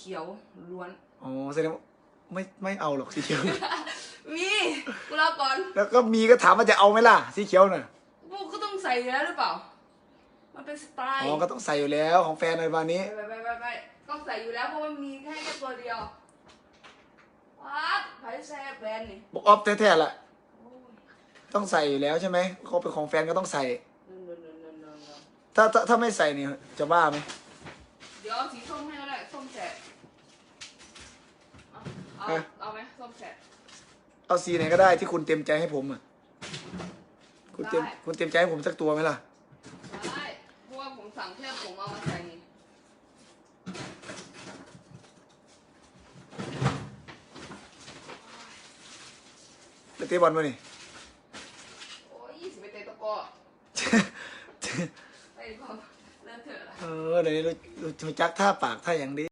เขียวล้วน อ๋อแสดงว่าไม่ไม่เอาหรอกสีเขียว มีกูรอก่อนแล้วก็มีก็ถามว่าจะเอาไหมล่ะสีเขียวน่ะกูก็ต้องใส่อยู่แล้วหรือเปล่า มันเป็นสไตล์อ๋อก็ต้องใส่อยู่แล้วของแฟนในวันนี้ ไปไปไปไปต้องใส่อยู่แล้วเพราะมันมีแค่แค่ตัวเดียวว้าไผ่แซ่บแบรนด์นี่บอกออฟแท้ๆแหละโอ้ยต้องใส่อยู่แล้วใช่ไหมเขาเป็นของแฟนก็ต้องใส่เดินเดินเดินเดินเดินเดินถ้าถ้าถ้าไม่ใส่นี่จะบ้าไหมเดี๋ยวเอาสีส้มให้ก็ได้ ส้มแฉะเอาเอาเอาไหมส้มแฉะ เอาสีไหนก็ได้ที่คุณเต็มใจให้ผมอะ คุณเต็มได้ คุณเต็มใจให้ผมสักตัวไหมล่ะ ได้เพราะว่าผมสั่งแค่ผมเอามาใส่นี่ไปเตะบอลมานี่ โอ้ยยี่สิบไปเตะตะกร้อไปดีกว่าเลิกเถอะละเออเดี๋ยวนี้รู้รู้จักท่าปากท่าอย่างดี